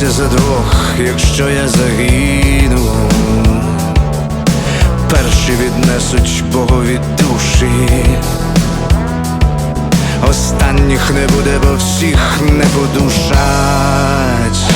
бийся за двох, якщо я загину. Перші віднесуть Богові душі, останніх не буде, бо всіх не подушать.